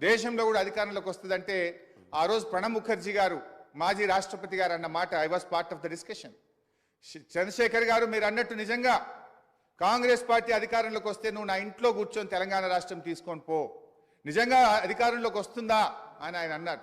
దేశంలో కూడా అధికారంలోకి వస్తుందంటే ఆ రోజు ప్రణబ్ ముఖర్జీ గారు మాజీ రాష్ట్రపతి గారు అన్న మాట I was part of the discussion Chandrashekar గారు మీరు అన్నట్టు నిజంగా కాంగ్రెస్ పార్టీ అధికారంలోకి వస్తే నువ్వు నా ఇంట్లో కూర్చొని తెలంగాణ రాష్ట్రం తీసుకొని పో. నిజంగా అధికారంలోకి వస్తుందా అని ఆయన అన్నారు.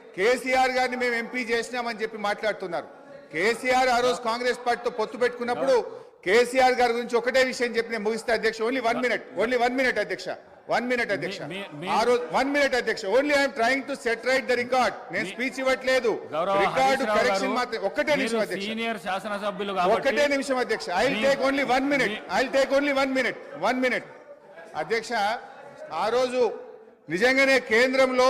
కేసీఆర్ గారిని మేము ఎంపీ చేసినామని చెప్పి మాట్లాడుతున్నారు. కేసీఆర్ ఆ రోజు కాంగ్రెస్ పార్టీతో పొత్తు పెట్టుకున్నప్పుడు కేసీఆర్ గారి గురించి ఒకటే విషయం చెప్పి నేను ముగిస్తే అధ్యక్ష. Only one minute only one minute అధ్యక్ష. వన్ మినిట్ అధ్యక్ష. ఆ రోజు వన్ మినిట్ అధ్యక్ష. Only I'm trying to set right the record నేను స్పీచ్ ఇవ్వట్లేదు. రికార్డు కరెక్షన్ మాత్రం ఒక్కటే నిమిషం అధ్యక్ష. సీనియర్ శాసనసభ్యులు ఒక్కటే కాబట్టి నిమిషం అధ్యక్ష. I me- take only one minute I take only one minute one minute అధ్యక్ష ఆ రోజు నిజంగానే కేంద్రంలో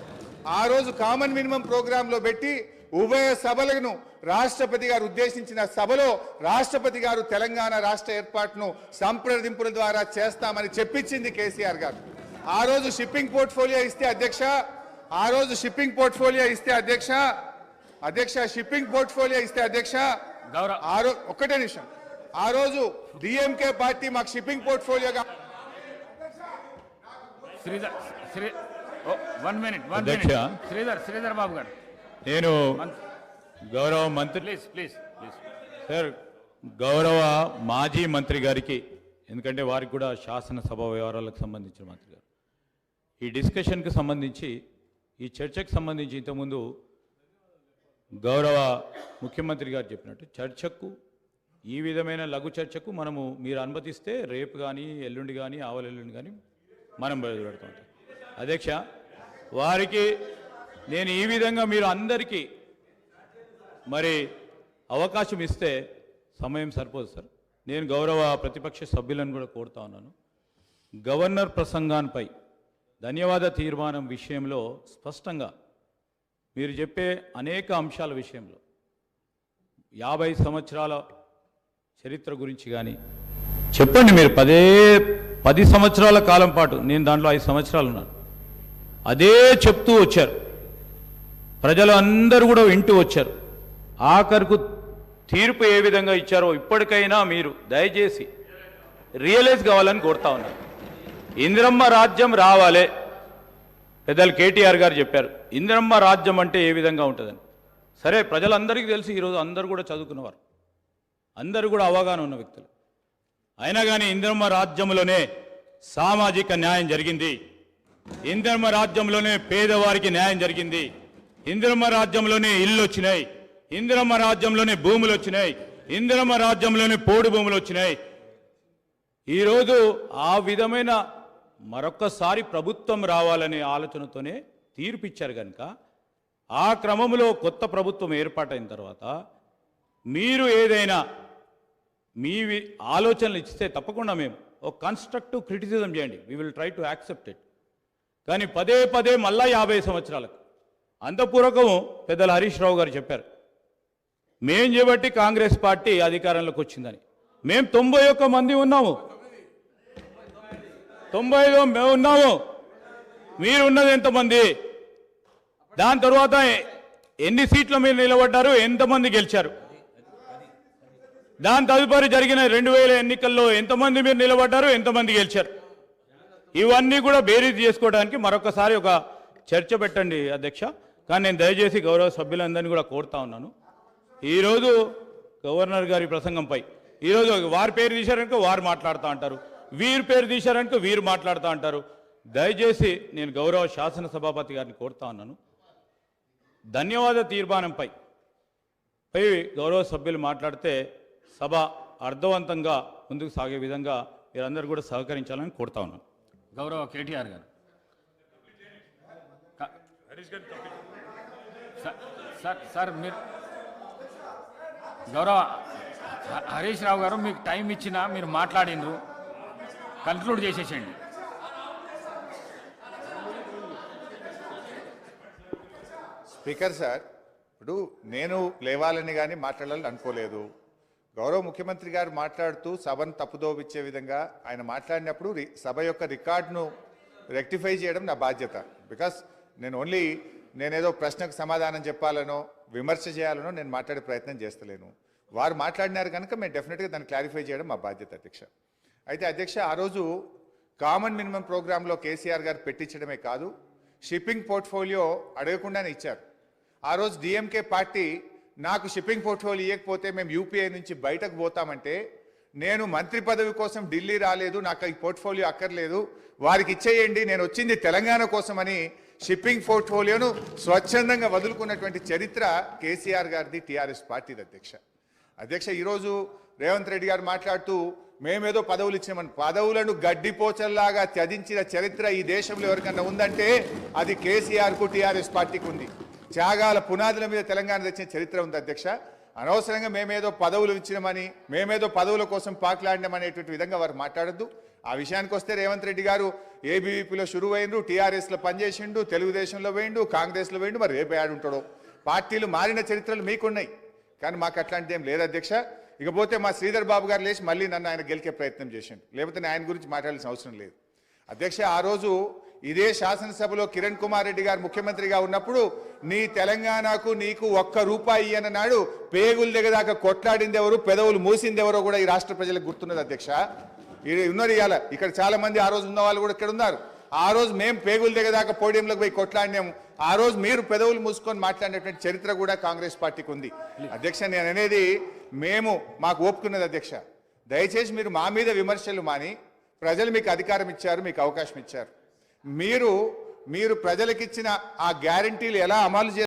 ఆ రోజు కామన్ మినిమం ప్రోగ్రాంలో పెట్టి ఉభయ సభలను రాష్ట్రపతి గారు ఉద్దేశించిన సభలో రాష్ట్రపతి గారు తెలంగాణ రాష్ట్ర ఏర్పాటును సంప్రదింపుల ద్వారా చేస్తామని చెప్పించింది కేసీఆర్ గారు. ఆ రోజు షిప్పింగ్ పోర్ట్ఫోలియో ఇస్తే అధ్యక్ష ఆ రోజు షిప్పింగ్ పోర్ట్ఫోలియో ఇస్తే అధ్యక్ష అధ్యక్ష షిప్పింగ్ పోర్ట్ఫోలియో ఇస్తే అధ్యక్ష ఆ రోజు ఒక్కటే నిమిషం. ఆ రోజు డిఎంకే పార్టీ మాకు shipping పోర్ట్ఫోలియోగా Shri one minute one. Minute Sridhar Sridhar Babu గారు. నేను గౌరవ మంత్రి ప్లీజ్ ప్లీజ్ ప్లీజ్. సార్ గౌరవ మాజీ మంత్రి గారికి ఎందుకంటే వారికి కూడా శాసనసభ వ్యవహారాలకు సంబంధించిన మంత్రి గారు. ఈ డిస్కషన్కి సంబంధించి ఈ చర్చకు సంబంధించి ఇంతకుముందు గౌరవ ముఖ్యమంత్రి గారు చెప్పినట్టు చర్చకు ఈ విధమైన లఘు చర్చకు మనము మీరు అనుమతిస్తే రేపు కానీ ఎల్లుండి కానీ ఆవలెల్లుండి కానీ మనం బయలుపెడతాం అధ్యక్ష వారికి నేను ఈ విధంగా మీరు అందరికీ మరి అవకాశం ఇస్తే సమయం సరిపోదు సార్. నేను గౌరవ ప్రతిపక్ష సభ్యులను కూడా కోరుతా ఉన్నాను. గవర్నర్ ప్రసంగాన్పై ధన్యవాద తీర్మానం విషయంలో స్పష్టంగా మీరు చెప్పే అనేక అంశాల విషయంలో యాభై సంవత్సరాల చరిత్ర గురించి కానీ చెప్పండి మీరు. పదే పది సంవత్సరాల కాలం పాటు నేను దాంట్లో ఐదు సంవత్సరాలు ఉన్నాను. అదే చెప్తూ వచ్చారు. ప్రజలు అందరూ కూడా వింటూ వచ్చారు. ఆఖరుకు తీర్పు ఏ విధంగా ఇచ్చారో ఇప్పటికైనా మీరు దయచేసి రియలైజ్ కావాలని కోరుతా ఉన్నారు ఇందిరమ్మ రాజ్యం రావాలే పెద్దలు కేటీఆర్ గారు చెప్పారు. ఇందిరమ్మ రాజ్యం అంటే ఏ విధంగా ఉంటుందని. సరే ప్రజలందరికీ తెలిసి ఈరోజు అందరూ కూడా చదువుకున్నవారు. అందరూ కూడా అవగాహన ఉన్న వ్యక్తులు. అయినా కానీ ఇందిరమ్మ రాజ్యంలోనే సామాజిక న్యాయం జరిగింది. ఇంద్రమ రాజ్యంలోనే పేదవారికి న్యాయం జరిగింది. ఇంద్రమ రాజ్యంలోనే ఇల్లు వచ్చినాయి ఇంద్రమ రాజ్యంలోనే భూములు వచ్చినాయి ఇంద్రమ రాజ్యంలోనే పోడు భూములు వచ్చినాయి ఈరోజు ఆ విధమైన మరొక్కసారి ప్రభుత్వం రావాలనే ఆలోచనతోనే తీర్పిచ్చారు కనుక ఆ క్రమంలో కొత్త ప్రభుత్వం ఏర్పాటైన తర్వాత మీరు ఏదైనా మీ ఆలోచనలు ఇస్తే తప్పకుండా మేము ఒక కన్స్ట్రక్టివ్ క్రిటిసిజం చేయండి. We will try to accept it కానీ పదే పదే మళ్ళా యాభై సంవత్సరాలకు. అంతపూర్వకం పెద్దలు హరీష్ రావు గారు చెప్పారు మేం చేపట్టి కాంగ్రెస్ పార్టీ అధికారంలోకి వచ్చిందని. మేం తొంభై ఒక్క మంది ఉన్నాము. తొంభై ఐదు మేము ఉన్నాము. మీరు ఉన్నది ఎంతమంది? దాని తర్వాత ఎన్ని సీట్లు మీరు నిలబడ్డారు? ఎంతమంది గెలిచారు? దాని తదుపరి జరిగిన రెండు వేల ఎన్నికల్లో ఎంతమంది మీరు నిలబడ్డారు? ఎంతమంది గెలిచారు? ఇవన్నీ కూడా బేరీజ్ చేసుకోవడానికి మరొకసారి ఒక చర్చ పెట్టండి అధ్యక్ష. కానీ నేను దయచేసి గౌరవ సభ్యులందరినీ కూడా కోరుతా ఉన్నాను. ఈరోజు గవర్నర్ గారి ప్రసంగంపై ఈరోజు వారి పేరు తీశారనుకో వారు మాట్లాడుతూ అంటారు. వీరి పేరు తీశారనుకో వీరు మాట్లాడుతూ అంటారు. దయచేసి నేను గౌరవ శాసనసభాపతి గారిని కోరుతా ఉన్నాను. ధన్యవాద తీర్మానంపై పై గౌరవ సభ్యులు మాట్లాడితే సభ అర్థవంతంగా ముందుకు సాగే విధంగా మీరందరూ కూడా సహకరించాలని కోరుతా ఉన్నాను. గౌరవ కేటీఆర్ గారు. సార్- సార్ సార్ మీరు గౌరవ హరీష్ రావు గారు మీకు టైం ఇచ్చినా మీరు మాట్లాడినరు కన్క్లూడ్ చేసేసేయండి. స్పీకర్ సార్ ఇప్పుడు నేను లేవాలని కానీ మాట్లాడాలని అనుకోలేదు. గౌరవ ముఖ్యమంత్రి గారు మాట్లాడుతూ సభను తప్పుదోవిచ్చే విధంగా ఆయన మాట్లాడినప్పుడు రి- సభ యొక్క రికార్డును రెక్టిఫై చేయడం నా బాధ్యత. బికాస్ నేను ఓన్లీ నేనేదో ప్రశ్నకు సమాధానం చెప్పాలనో విమర్శ చేయాలనో నేను మాట్లాడే ప్రయత్నం చేస్తలేను. వారు మాట్లాడినారు కనుక మేము డెఫినెట్గా దాన్ని క్లారిఫై చేయడం మా బాధ్యత అధ్యక్ష. అయితే అధ్యక్ష ఆ రోజు కామన్ మినిమం ప్రోగ్రాంలో కేసీఆర్ గారు పెట్టించడమే కాదు షిప్పింగ్ పోర్ట్ఫోలియో అడగకుండానే ఇచ్చారు. ఆ రోజు డిఎంకే పార్టీ నాకు షిప్పింగ్ పోర్ట్ఫోలియో ఇవ్వకపోతే మేము యూపీఐ నుంచి బయటకు పోతామంటే నేను మంత్రి పదవి కోసం ఢిల్లీ రాలేదు నాకు ఈ పోర్ట్ఫోలియో అక్కర్లేదు. వారికి ఇచ్చేయండి నేను వచ్చింది తెలంగాణ కోసమని షిప్పింగ్ పోర్ట్ఫోలియోను స్వచ్ఛందంగా వదులుకున్నటువంటి చరిత్ర కేసీఆర్ గారిది టీఆర్ఎస్ పార్టీది అధ్యక్ష. అధ్యక్ష ఈరోజు రేవంత్ రెడ్డి గారు మాట్లాడుతూ మేమేదో పదవులు ఇచ్చినామని పదవులను గడ్డిపోచల్లాగా త్యజించిన చరిత్ర ఈ దేశంలో ఎవరికన్నా ఉందంటే అది కేసీఆర్కు టీఆర్ఎస్ పార్టీకి ఉంది. త్యాగాల పునాదుల మీద తెలంగాణ తెచ్చిన చరిత్ర ఉంది అధ్యక్ష. అనవసరంగా మేమేదో పదవులు ఇచ్చినామని మేమేదో పదవుల కోసం పాకులాడినామనేటువంటి విధంగా వారు మాట్లాడొద్దు. ఆ విషయానికి వస్తే రేవంత్ రెడ్డి గారు ఏబీవీపీలో షురువు టీఆర్ఎస్లో పనిచేసిండు తెలుగుదేశంలో వేయండు కాంగ్రెస్లో వేయండు మరి రేపు ఆడు ఉంటాడో. పార్టీలు మారిన చరిత్రలు మీకున్నాయి. కానీ మాకు అట్లాంటిది ఏం లేదు అధ్యక్ష. ఇకపోతే మా శ్రీధర్ బాబు గారు లేచి మళ్ళీ నన్ను ఆయన గెలికే ప్రయత్నం చేసిండు. లేకపోతే నేను ఆయన గురించి మాట్లాడాల్సిన అవసరం లేదు. అధ్యక్ష ఆ రోజు ఇదే శాసనసభలో కిరణ్ కుమార్ రెడ్డి గారు ముఖ్యమంత్రిగా ఉన్నప్పుడు నీ తెలంగాణకు నీకు ఒక్క రూపాయి అన్ననాడు పేగులు దిగదాకా కొట్లాడింది ఎవరు పెదవులు మూసింది ఎవరో కూడా ఈ రాష్ట్ర ప్రజలకు గుర్తున్నది అధ్యక్ష. ఇది ఉన్నారు ఇవాళ ఇక్కడ చాలా మంది ఆ రోజు ఉన్న వాళ్ళు కూడా ఇక్కడ ఉన్నారు. ఆ రోజు మేము పేగులు దిగదాకా పోడియంలోకి పోయి కొట్లాడినాము. ఆ రోజు మీరు పెదవులు మూసుకొని మాట్లాడినటువంటి చరిత్ర కూడా కాంగ్రెస్ పార్టీకి ఉంది. అధ్యక్ష నేను అనేది మేము మాకు ఓపుకున్నది అధ్యక్ష. దయచేసి మీరు మా మీద విమర్శలు మాని ప్రజలు మీకు అధికారం ఇచ్చారు మీకు అవకాశం ఇచ్చారు. మీరు మీరు ప్రజలకిచ్చిన ఆ గ్యారంటీలు ఎలా అమలు చేయాలి